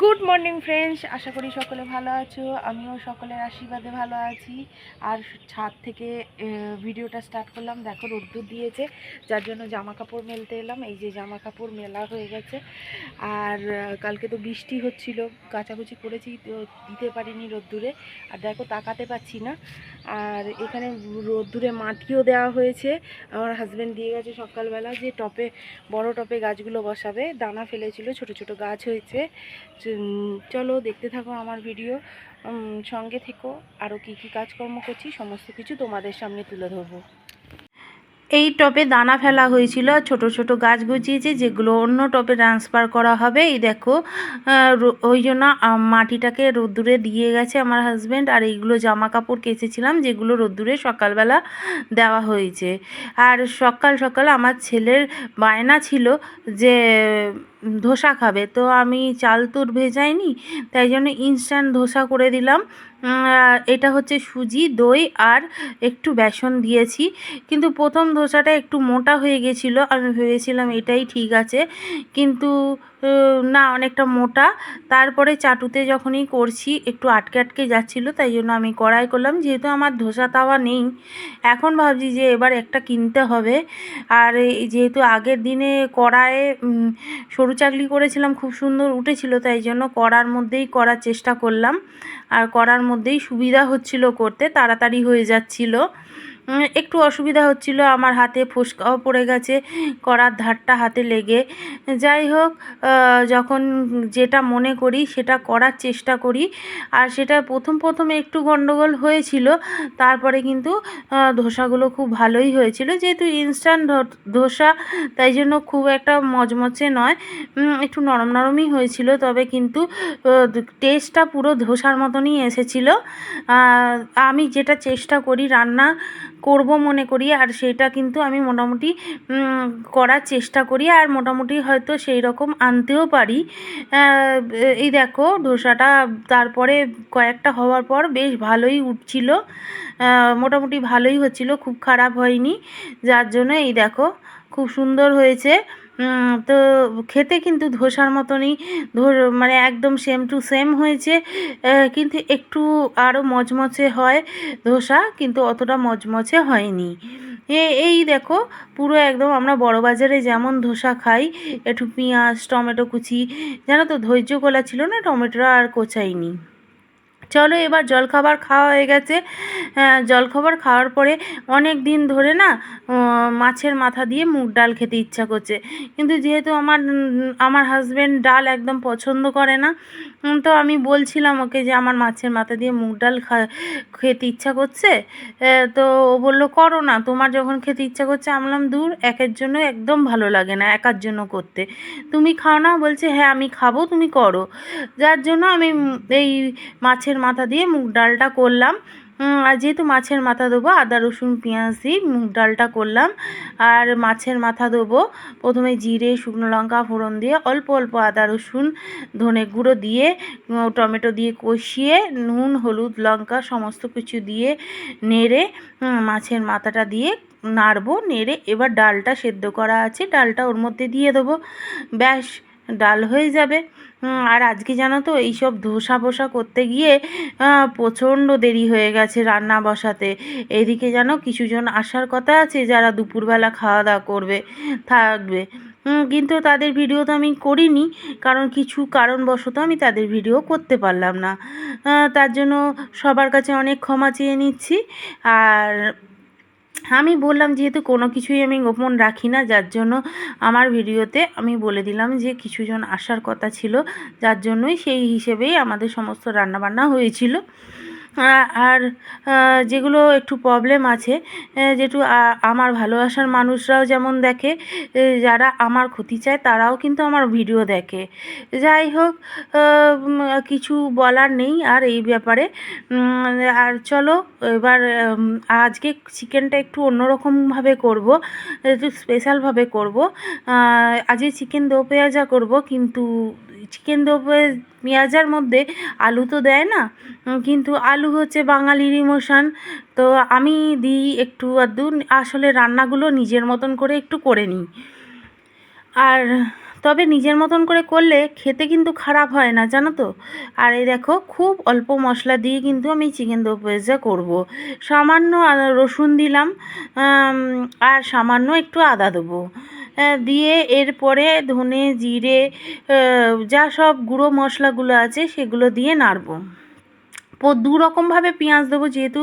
Good morning friends আশা করি সকলে ভালো আছো। আমিও সকলের আশীর্বাদে ভালো আছি। আর ছাদ থেকে ভিডিওটা স্টার্ট করলাম। দেখো, রোদ্দুর দিয়েছে। যার জন্য জামা কাপড় মেলতে এলাম। এই যে জামা কাপড় মেলা হয়ে গেছে। আর কালকে তো বৃষ্টি হচ্ছিল। কাচাকুচি করেছি, তো দিতে পারিনি রোদ্দুরে। আর দেখো, তাকাতে পাচ্ছি না। আর এখানে রোদ্দুরে মাটিও দেওয়া হয়েছে। আমার হাজব্যান্ড দিয়ে গেছে সকালবেলা যে টপে, বড় টপে গাছগুলো বসাবে। দানা ফেলেছিল, ছোট ছোট গাছ হয়েছে। চলো দেখতে থাকো আমার ভিডিও সঙ্গে থেকো আরও কী কী কাজকর্ম করছি, সমস্ত কিছু তোমাদের সামনে তুলে ধরবো। এই টবে দানা ফেলা হয়েছিল ছোট ছোট গাছ গজিয়েছে যেগুলো অন্য টবে ট্রান্সফার করা হবে। এই দেখো ওই জন্য মাটিটাকে রোদ্দুরে দিয়ে গেছে আমার হাজব্যান্ড আর এইগুলো জামা কাপড় কেচেছিলাম, যেগুলো রোদ্দুরে সকালবেলা দেওয়া হয়েছে। আর সকাল সকাল আমার ছেলের বায়না ছিল যে ধোসা খাবে। তো আমি চাল তুর ভেজাইনি, তাই জন্য ইনস্ট্যান্ট ধোসা করে দিলাম। এটা হচ্ছে সুজি, দই আর একটু বেসন দিয়েছি। কিন্তু প্রথম ধোসাটা একটু মোটা হয়ে গেছিল, আমি ভেবেছিলাম এটাই ঠিক আছে। কিন্তু না, অনেকটা মোটা। তারপরে চাটুতে যখনই করছি, একটু আটকে আটকে যাচ্ছিল, তাই জন্য আমি কড়াই করলাম। যেহেতু আমার ধোসা তাওয়া নেই, এখন ভাবছি যে এবার একটা কিনতে হবে। আর যেহেতু আগের দিনে কড়ায়ে সরু চাকলি করেছিলাম, খুব সুন্দর উঠেছিল, তাই জন্য কড়ার মধ্যেই করার চেষ্টা করলাম। আর করার মধ্যেই সুবিধা হচ্ছিল করতে তাড়াতাড়ি হয়ে যাচ্ছিল। একটু অসুবিধা হচ্ছিল, আমার হাতে ফোসকাও পড়ে গেছে, করার ধারটা হাতে লেগে। যাই হোক যখন যেটা মনে করি সেটা করার চেষ্টা করি। আর সেটা প্রথম প্রথম একটু গন্ডগোল হয়েছিল, তারপরে কিন্তু ধোসাগুলো খুব ভালোই হয়েছিল। যেহেতু ইনস্ট্যান্ট ধোসা, তাই জন্য খুব একটা মজমচে নয় একটু নরম নরমই হয়েছিল। তবে কিন্তু টেস্টটা পুরো ধোসার মতনই এসেছিল। আমি যেটা চেষ্টা করি রান্না করব মনে করি, আর সেটা কিন্তু আমি মোটামুটি করার চেষ্টা করি, আর মোটামুটি হয়তো সেই রকম আনতেও পারি। এই দেখো, ধোসাটা তারপরে কয়েকটা হওয়ার পর বেশ ভালোই উঠছিল। মোটামুটি ভালোই হচ্ছিল, খুব খারাপ হয়নি। যার জন্য এই দেখো, খুব সুন্দর হয়েছে। তো খেতে কিন্তু ধোসার মতনই, ধর মানে একদম সেম টু সেম হয়েছে। কিন্তু একটু আরও মচমচে হয় ধোসা, কিন্তু অতটা মচমচে হয়নি। এই দেখো, পুরো একদম আমরা বড় বাজারে যেমন ধোসা খাই, একটু পেঁয়াজ, টমেটো কুচি, জানো তো ধৈর্য কলা ছিল না, টমেটোটা আর কোচাইনি। চলো এবার জলখাবার খাওয়া হয়ে গেছে। আহ, জলখাবার খাওয়ার পরে অনেক দিন ধরে না মাছের মাথা দিয়ে মুগ ডাল খেতে ইচ্ছা করছে। কিন্তু যেহেতু আমার আমার হাজব্যান্ড ডাল একদম পছন্দ করে না তো আমি বলছিলাম ওকে যে আমার মাছের মাথা দিয়ে মুগ ডাল খা খেতে ইচ্ছা করছে তো ও বলল, করো না, তোমার যখন খেতে ইচ্ছা করছে আমলাম দূর, একের জন্য একদম ভালো লাগে না, একার জন্য করতে। তুমি খাও না? বলছে হ্যাঁ আমি খাব, তুমি করো। যার জন্য আমি এই মাছের মাথা দিয়ে মুগ ডালটা করলাম। আর যেহেতু মাছের মাথা দেবো আদা, রসুন, পেঁয়াজ মুগ ডালটা করলাম। আর মাছের মাথা দেবো প্রথমে জিরে, শুকনো লঙ্কা, ফোড়ন দিয়ে অল্প অল্প আদা, রসুন, ধনে গুঁড়ো দিয়ে টমেটো দিয়ে কষিয়ে, নুন, হলুদ, লঙ্কা সমস্ত কিছু দিয়ে নেড়ে মাছের মাথাটা দিয়ে নাড়বো, নেড়ে এবার ডালটা সেদ্ধ করা আছে, ডালটা ওর মধ্যে দিয়ে দেবো। ব্যাস, ডাল হয়ে যাবে। আর আজকে জানো তো এইসব ধোসা ফোসা করতে গিয়ে প্রচণ্ড দেরি হয়ে গেছে রান্না বসাতে। এদিকে জানো কিছুজন আসার কথা আছে যারা দুপুরবেলা খাওয়া দাওয়া করবে, থাকবে। কিন্তু তাদের ভিডিও তো আমি করিনি, কারণ কিছু কারণবশত আমি তাদের ভিডিও করতে পারলাম না। তার জন্য সবার কাছে অনেক ক্ষমা চেয়ে নিচ্ছি। আর আমি বললাম যেহেতু কোনো কিছুই আমি গোপন রাখি না, যার জন্য আমার ভিডিওতে আমি বলে দিলাম যে কিছুজন আসার কথা ছিল, যার জন্যই সেই হিসেবেই আমাদের সমস্ত রান্নাবান্না হয়েছিল। আর যেগুলো একটু প্রবলেম আছে যেটু আমার ভালোবাসার মানুষরাও যেমন দেখে যারা আমার ক্ষতি চায় তারাও কিন্তু আমার ভিডিও দেখে। যাই হোক কিছু বলার নেই আর এই ব্যাপারে। আর চলো, এবার আজকে চিকেনটা একটু অন্যরকমভাবে করব, একটু স্পেশালভাবে করব। আজকে চিকেন দো পেঁয়াজা করব, কিন্তু চিকেন দো পেঁয়াজার মধ্যে আলু তো দেয় না কিন্তু আলু হচ্ছে বাঙালির ইমোশান। তো আমি দিই একটু আধটু, আসলে রান্নাগুলো নিজের মতন করে একটু করে নিই। আর তবে নিজের মতন করে করলে খেতে কিন্তু খারাপ হয় না, জানো তো? আর এই দেখো, খুব অল্প মশলা দিয়ে কিন্তু আমি চিকেন দো পেঁয়াজা করব। সামান্য রসুন দিলাম আর সামান্য একটু আদা দেবো। দিয়ে এরপরে ধনে, জিরে যা সব গুঁড়ো মশলাগুলো আছে সেগুলো দিয়ে নাড়বো। দু রকমভাবে পেঁয়াজ দেবো, যেহেতু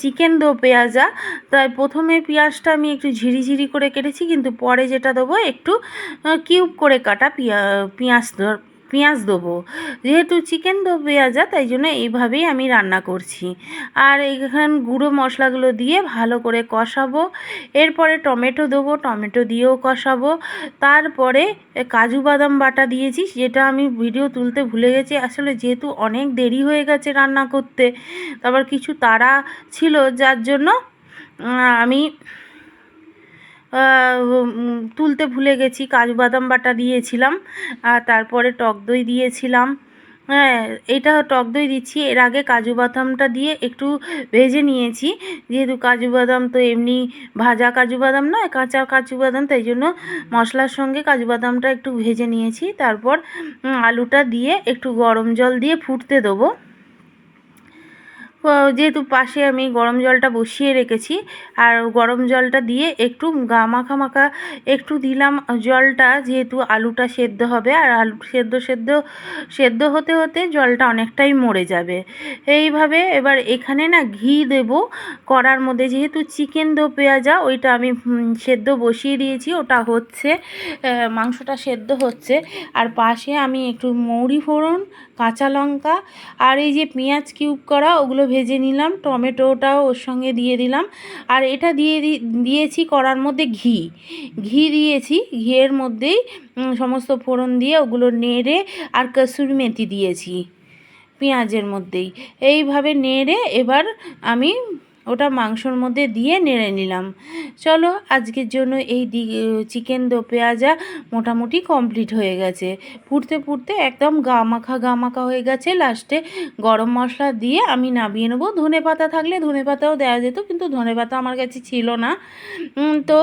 চিকেন দেবো পেঁয়াজা, তাই প্রথমে পেঁয়াজটা আমি একটু ঝিরি ঝিরি করে কেটেছি, কিন্তু পরে যেটা দেবো একটু কিউব করে কাটা পিঁয়া, পেঁয়াজ পেঁয়াজ দেবো। যেহেতু চিকেন দেবো পেঁয়াজা তাই জন্য এইভাবেই আমি রান্না করছি। আর এখান গুঁড়ো মশলাগুলো দিয়ে ভালো করে কষাবো। এরপরে টমেটো দেবো, টমেটো দিয়েও কষাবো। তারপরে কাজু বাদাম বাটা দিয়েছি, যেটা আমি ভিডিও তুলতে ভুলে গেছি। আসলে যেহেতু অনেক দেরি হয়ে গেছে রান্না করতে, তারপর কিছু তারা ছিল, যার জন্য আমি তুলতে ভুলে গেছি কাজু বাদাম বাটা দিয়েছিলাম, আর তারপরে টক দই দিয়েছিলাম। হ্যাঁ এটা টক দই দিচ্ছি, এর আগে কাজু বাদামটা দিয়ে একটু ভেজে নিয়েছি। যেহেতু কাজু বাদাম তো এমনি ভাজা কাজু বাদাম নয়, কাঁচা কাজু বাদাম তাই জন্য মশলার সঙ্গে কাজু বাদামটা একটু ভেজে নিয়েছি। তারপর আলুটা দিয়ে একটু গরম জল দিয়ে ফুটতে দেবো। যেহেতু পাশে আমি গরম জলটা বসিয়ে রেখেছি, আর গরম জলটা দিয়ে একটু গা মাখা মাখা একটু দিলাম জলটা, যেহেতু আলুটা সেদ্ধ হবে, আর আলু সেদ্ধ সেদ্ধ সেদ্ধ হতে হতে জলটা অনেকটাই মরে যাবে। এইভাবে এবার এখানে না ঘি দেব কড়ার মধ্যে যেহেতু চিকেন দো পেঁয়াজা, ওইটা আমি সেদ্ধ বসিয়ে দিয়েছি, ওটা হচ্ছে মাংসটা সেদ্ধ হচ্ছে, আর পাশে আমি একটু মৌরি ফোড়ন কাঁচা লঙ্কা আর এই যে পেঁয়াজ কিউব করা, ওগুলো ভেজে নিলাম, টমেটোটাও ওর সঙ্গে দিয়ে দিলাম। আর এটা দিয়ে দিয়েছি করার মধ্যে ঘি। ঘি দিয়েছি, ঘিয়ের মধ্যেই সমস্ত ফোড়ন দিয়ে ওগুলো নেড়ে আর কসুর মেথি দিয়েছি, পেঁয়াজের মধ্যেই। এইভাবে নেড়ে এবার আমি ওটা মাংসর মধ্যে দিয়ে নেড়ে নিলাম। চলো, আজকের জন্য এই চিকেন দো পেঁয়াজা মোটামুটি কমপ্লিট হয়ে গেছে। ফুটতে ফুটতে একদম গা মাখা গা মাখা হয়ে গেছে। লাস্টে গরম মশলা দিয়ে আমি নামিয়ে নেব। ধনে পাতা থাকলে ধনে পাতাও দেওয়া যেত, কিন্তু ধনে পাতা আমার কাছে ছিল না। তো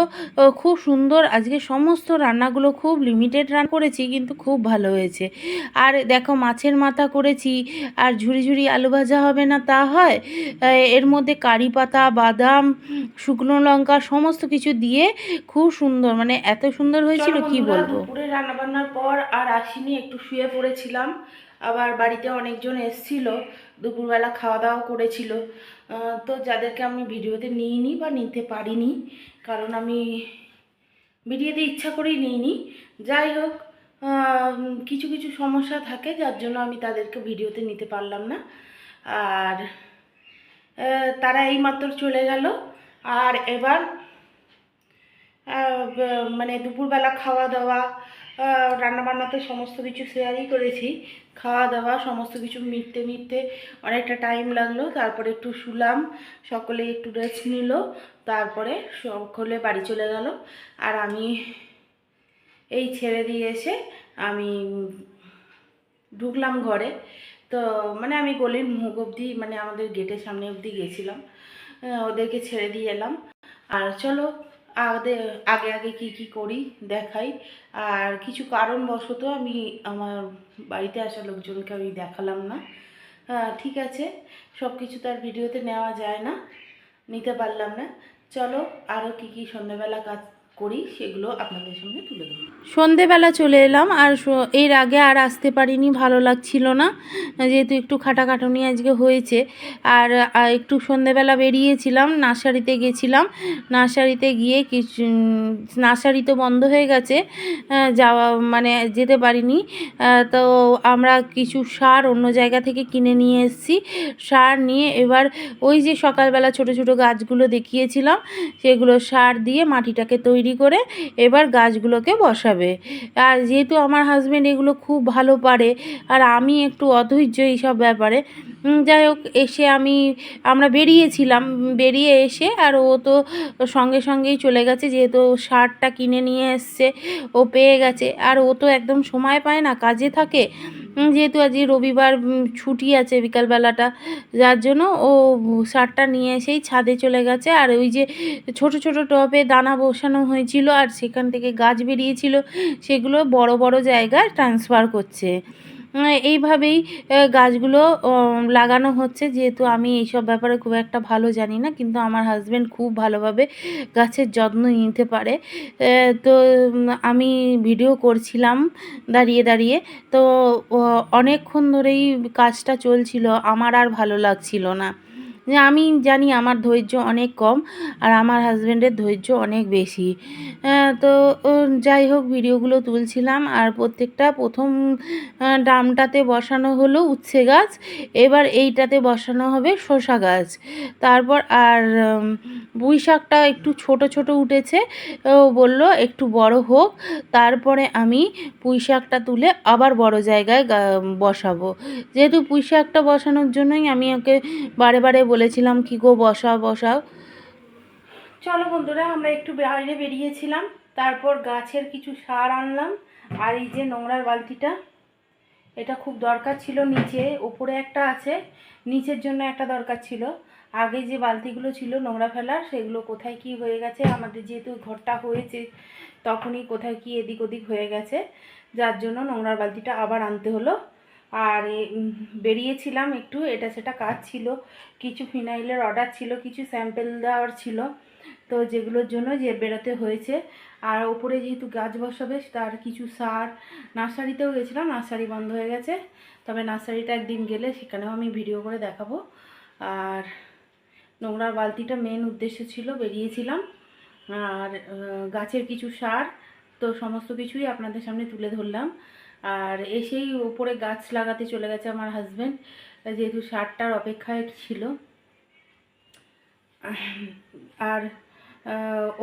খুব সুন্দর আজকে সমস্ত রান্নাগুলো খুব লিমিটেড রান করেছি, কিন্তু খুব ভালো হয়েছে। আর দেখো, মাছের মাথা করেছি। আর ঝুড়ি ঝুড়ি আলু ভাজা হবে না তা হয়। এর মধ্যে কারি পাতা বাদাম শুকনো লঙ্কা সমস্ত কিছু দিয়ে খুব সুন্দর মানে এত সুন্দর হয়েছিল কি বলব? দুপুরে রান্না বান্নার পর আর আসিনি একটু শুয়ে পড়েছিলাম। আবার বাড়িতে অনেকজন এসছিল দুপুরবেলা খাওয়া দাওয়া করেছিল তো যাদেরকে আমি ভিডিওতে নিইনি বা নিতে পারিনি কারণ আমি ভিডিওতে ইচ্ছা করেই নিইনি। যাই হোক কিছু কিছু সমস্যা থাকে যার জন্য আমি তাদেরকে ভিডিওতে নিতে পারলাম না। আর তারা এইমাত্র চলে গেল। আর এবার মানে দুপুরবেলা খাওয়া দাওয়া রান্নাবান্না তো সমস্ত কিছু শেয়ারই করেছি। খাওয়া দাওয়া সমস্ত কিছু মিটতে মিটতে অনেকটা টাইম লাগল। তারপরে একটু শুলাম সকলে একটু রেস্ট নিল, তারপরে সকলে বাড়ি চলে গেল। আর আমি এই ছেড়ে দিয়ে এসে আমি ঢুকলাম ঘরে। তো মানে আমি গলির মুখ অবধি মানে আমাদের গেটের সামনে অবধি গেছিলাম। ওদেরকে ছেড়ে দিয়ে এলাম। আর চলো, আগে আগে আগে কি কি করি দেখাই। আর কিছু কারণবশত আমি আমার বাড়িতে আসা লোকজনকে আমি দেখালাম না। ঠিক আছে সব কিছু তার ভিডিওতে নেওয়া যায় না, নিতে পারলাম না। চলো আরও কি কি সন্ধ্যাবেলা কাজ করি, সেগুলো আপনাদের সামনে তুলে দেবো সন্ধেবেলা চলে এলাম, আর এর আগে আর আসতে পারিনি, ভালো লাগছিল না। যেহেতু একটু খাটাখাটুনি আজকে হয়েছে, আর একটু সন্ধেবেলা বেরিয়েছিলাম, নার্সারিতে গেছিলাম। নার্সারিতে গিয়ে কিছু নার্সারি তো বন্ধ হয়ে গেছে যাওয়া মানে যেতে পারিনি। তো আমরা কিছু সার অন্য জায়গা থেকে কিনে নিয়ে এসেছি। সার নিয়ে এবার ওই যে সকালবেলা ছোট ছোট গাছগুলো দেখিয়েছিলাম, সেগুলো সার দিয়ে মাটিটাকে তৈরি করে এবার গাছগুলোকে বসাবে। আর যেহেতু আমার হাজব্যান্ড এগুলো খুব ভালো পারে, আর আমি একটু অধৈর্য এইসব ব্যাপারে যাই হোক, এসে আমি, আমরা বেরিয়েছিলাম, বেরিয়ে এসে, আর ও তো সঙ্গে সঙ্গেই চলে গেছে, যেহেতু সারটা কিনে নিয়ে এসছে, ও পেয়ে গেছে। আর ও তো একদম সময় পায় না, কাজে থাকে যেহেতু আজ রবিবার ছুটি আছে বিকালবেলাটা, যার জন্য ও সারটা নিয়ে এসেই ছাদে চলে গেছে। আর ওই যে ছোট ছোট টবে দানা বসানো হয়েছিল, আর সেখান থেকে গাছ বেরিয়েছিল, সেগুলো বড় বড় জায়গায় ট্রান্সফার করছে। এইভাবেই গাছগুলো লাগানো হচ্ছে। যেহেতু আমি এইসব ব্যাপারে খুব একটা ভালো জানি না, কিন্তু আমার হাজব্যান্ড খুব ভালোভাবে গাছের যত্ন নিতে পারে। তো আমি ভিডিও করছিলাম দাঁড়িয়ে দাঁড়িয়ে। তো অনেকক্ষণ ধরেই কাজটা চলছিল, আমার আর ভালো লাগছিল না। যে আমি জানি আমার ধৈর্য অনেক কম আর আমার হাজব্যান্ডের ধৈর্য অনেক বেশি। তো যাই হোক, ভিডিওগুলো তুলছিলাম আর প্রত্যেকটা প্রথম ড্রামটাতে বসানো হলো উচ্ছে গাছ, এবার এইটাতে বসানো হবে শসা গাছ। তারপর আর পুঁই শাকটা একটু ছোট ছোট উঠেছে। ও বলল একটু বড় হোক, তারপরে আমি পুঁই শাকটা তুলে আবার বড় জায়গায় বসাবো। যেহেতু পুঁই শাকটা বসানোর জন্যই আমি ওকে বারে বারে বলেছিলাম, কি গো, বসাও বসাও। চলো বন্ধুরা, আমরা একটু বাইরে বেরিয়েছিলাম, তারপর গাছের কিছু সার আনলাম, আর এই যে নোংরার বালতিটা, এটা খুব দরকার ছিল নিচে, ওপরে একটা আছে, নিচের জন্য একটা দরকার ছিল। আগে যে বালতিগুলো ছিল নোংরা ফেলার, সেগুলো কোথায় কি হয়ে গেছে, আমাদের যেহেতু ঘরটা হয়েছে, তখনই কোথায় কি এদিক ওদিক হয়ে গেছে, যার জন্য নোংরার বালতিটা আবার আনতে হলো। আর বেরিয়েছিলাম একটু, এটা সেটা কাজ ছিল। কিছু ফিনাইলের অর্ডার ছিল, কিছু স্যাম্পেল দেওয়ার ছিল, তো যেগুলোর জন্য যে বেরোতে হয়েছে। আর ওপরে যেহেতু গাছ বসাবে, তার কিছু সার, নার্সারিতেও গেছিলাম, নার্সারি বন্ধ হয়ে গেছে। তবে নার্সারিটা একদিন গেলে সেখানেও আমি ভিডিও করে দেখাবো। আর নোংরার বালতিটা মেন উদ্দেশ্য ছিল, বেরিয়েছিলাম। আর গাছের কিছু সার, তো সমস্ত কিছুই আপনাদের সামনে তুলে ধরলাম। আর এসেই ওপরে গাছ লাগাতে চলে গেছে আমার হাজব্যান্ড যেহেতু সারটার অপেক্ষায় ছিল। আর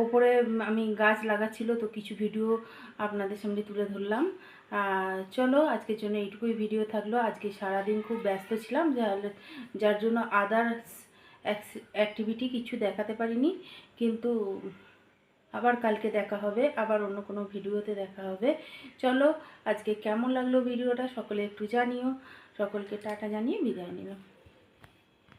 ওপরে আমি গাছ লাগাচ্ছিল, তো কিছু ভিডিও আপনাদের সামনে তুলে ধরলাম। চলো, আজকের জন্য এইটুকুই ভিডিও থাকল। আজকে সারাদিন খুব ব্যস্ত ছিলাম, যার জন্য আদার্স অ্যাক্টিভিটি কিছু দেখাতে পারিনি। কিন্তু আবার কালকে দেখা হবে, আবার অন্য কোনো ভিডিওতে দেখা হবে। চলো, আজকে কেমন লাগল ভিডিওটা? সকলে একটু জানিও। সকলকে টাটা জানিয়ে বিদায় নিলাম।